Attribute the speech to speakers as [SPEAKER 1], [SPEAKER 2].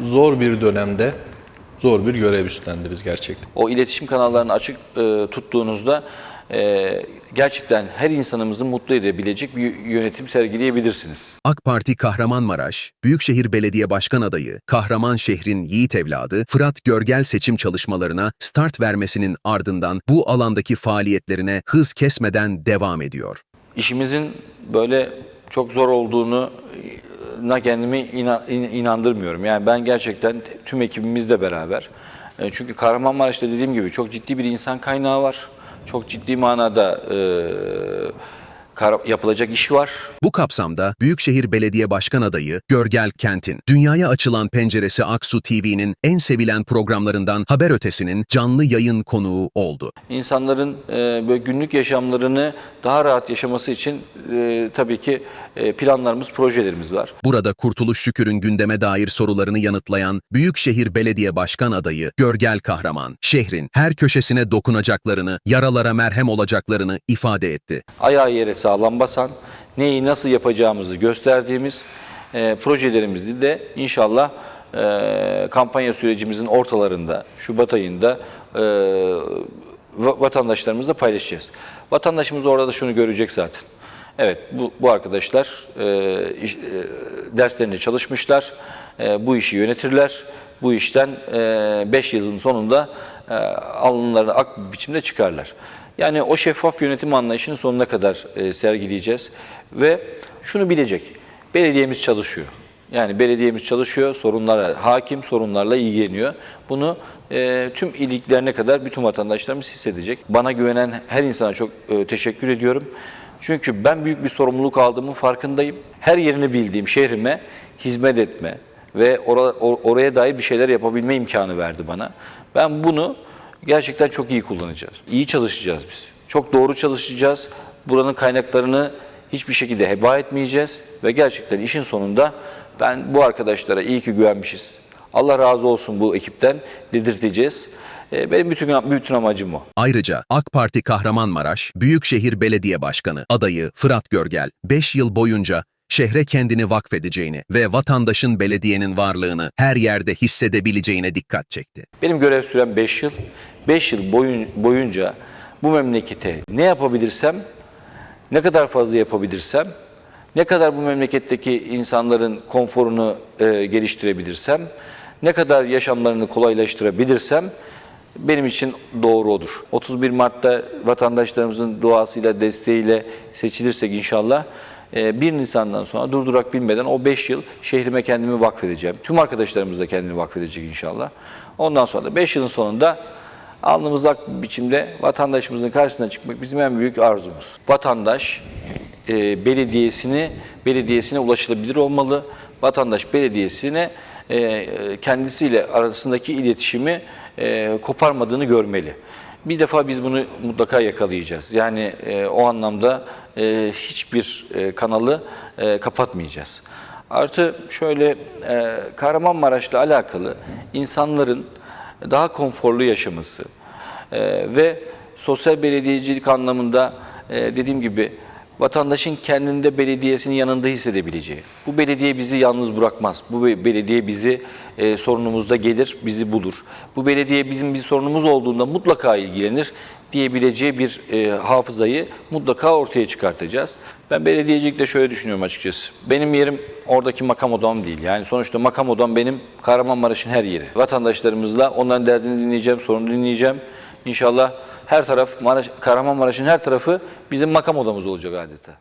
[SPEAKER 1] zor bir dönemde zor bir görev üstlendiniz gerçekten.
[SPEAKER 2] O iletişim kanallarını açık e, tuttuğunuzda e, gerçekten her insanımızı mutlu edebilecek bir yönetim sergileyebilirsiniz.
[SPEAKER 3] AK Parti Kahramanmaraş, Büyükşehir Belediye Başkan Adayı, Kahraman şehrin yiğit evladı Fırat Görgel seçim çalışmalarına start vermesinin ardından bu alandaki faaliyetlerine hız kesmeden devam ediyor.
[SPEAKER 2] İşimizin böyle çok zor olduğunu na kendimi ina- in- inandırmıyorum. Yani ben gerçekten tüm ekibimizle beraber. E, Çünkü Kahramanmaraş'ta dediğim gibi çok ciddi bir insan kaynağı var. Çok ciddi manada e, yapılacak iş var.
[SPEAKER 3] Bu kapsamda Büyükşehir Belediye Başkan Adayı Görgel Kent'in Dünyaya Açılan Penceresi Aksu TV'nin en sevilen programlarından Haber Ötesi'nin canlı yayın konuğu oldu.
[SPEAKER 2] İnsanların e, böyle günlük yaşamlarını daha rahat yaşaması için e, tabii ki e, planlarımız, projelerimiz var.
[SPEAKER 3] Burada Kurtuluş Şükür'ün gündeme dair sorularını yanıtlayan Büyükşehir Belediye Başkan Adayı Görgel Kahraman, şehrin her köşesine dokunacaklarını, yaralara merhem olacaklarını ifade etti.
[SPEAKER 2] ayağı yere sağlam basan, neyi nasıl yapacağımızı gösterdiğimiz e, projelerimizi de inşallah e, kampanya sürecimizin ortalarında, Şubat ayında e, va- vatandaşlarımızla paylaşacağız. Vatandaşımız orada da şunu görecek zaten. Evet, bu, bu arkadaşlar e, iş- e, derslerini çalışmışlar, e, bu işi yönetirler, bu işten 5 yılın sonunda e, alınlarını ak bir biçimde çıkarlar. Yani o şeffaf yönetim anlayışını sonuna kadar e, sergileyeceğiz ve şunu bilecek, belediyemiz çalışıyor. Yani belediyemiz çalışıyor, sorunlara hakim, sorunlarla ilgileniyor. Bunu e, tüm iyiliklerine kadar bütün vatandaşlarımız hissedecek. Bana güvenen her insana çok e, teşekkür ediyorum. Çünkü ben büyük bir sorumluluk aldığımın farkındayım. Her yerini bildiğim şehrime hizmet etme ve or- oraya dair bir şeyler yapabilme imkanı verdi bana. Ben bunu gerçekten çok iyi kullanacağız. İyi çalışacağız biz. Çok doğru çalışacağız. Buranın kaynaklarını hiçbir şekilde heba etmeyeceğiz ve gerçekten işin sonunda ben bu arkadaşlara iyi ki güvenmişiz. Allah razı olsun bu ekipten dedirteceğiz. Ee, Benim bütün, bütün amacım o.
[SPEAKER 3] Ayrıca AK Parti Kahramanmaraş Büyükşehir Belediye Başkanı adayı Fırat Görgel 5 yıl boyunca şehre kendini vakfedeceğini ve vatandaşın belediyenin varlığını her yerde hissedebileceğine dikkat çekti.
[SPEAKER 2] Benim görev sürem 5 yıl. 5 yıl boyun, boyunca bu memlekete ne yapabilirsem, ne kadar fazla yapabilirsem, ne kadar bu memleketteki insanların konforunu e, geliştirebilirsem, ne kadar yaşamlarını kolaylaştırabilirsem benim için doğru odur. 31 Mart'ta vatandaşlarımızın duasıyla, desteğiyle seçilirsek inşallah 1 Nisan'dan sonra durdurak bilmeden o 5 yıl şehrime kendimi vakfedeceğim. Tüm arkadaşlarımız da kendini vakfedecek inşallah. Ondan sonra da 5 yılın sonunda alnımız ak biçimde vatandaşımızın karşısına çıkmak bizim en büyük arzumuz. Vatandaş e, belediyesini belediyesine ulaşılabilir olmalı. Vatandaş belediyesine e, kendisiyle arasındaki iletişimi e, koparmadığını görmeli. Bir defa biz bunu mutlaka yakalayacağız. Yani e, o anlamda e, hiçbir e, kanalı e, kapatmayacağız. Artı şöyle e, Kahramanmaraş'la alakalı insanların daha konforlu yaşaması e, ve sosyal belediyecilik anlamında e, dediğim gibi vatandaşın kendinde belediyesinin yanında hissedebileceği. Bu belediye bizi yalnız bırakmaz. Bu be- belediye bizi e, sorunumuzda gelir, bizi bulur. Bu belediye bizim bir sorunumuz olduğunda mutlaka ilgilenir diyebileceği bir e, hafızayı mutlaka ortaya çıkartacağız. Ben belediyecilikte şöyle düşünüyorum açıkçası. Benim yerim oradaki makam odam değil. Yani sonuçta makam odam benim Kahramanmaraş'ın her yeri. Vatandaşlarımızla onların derdini dinleyeceğim, sorunu dinleyeceğim. İnşallah her taraf, Maraş, Kahramanmaraş'ın her tarafı bizim makam odamız olacak adeta.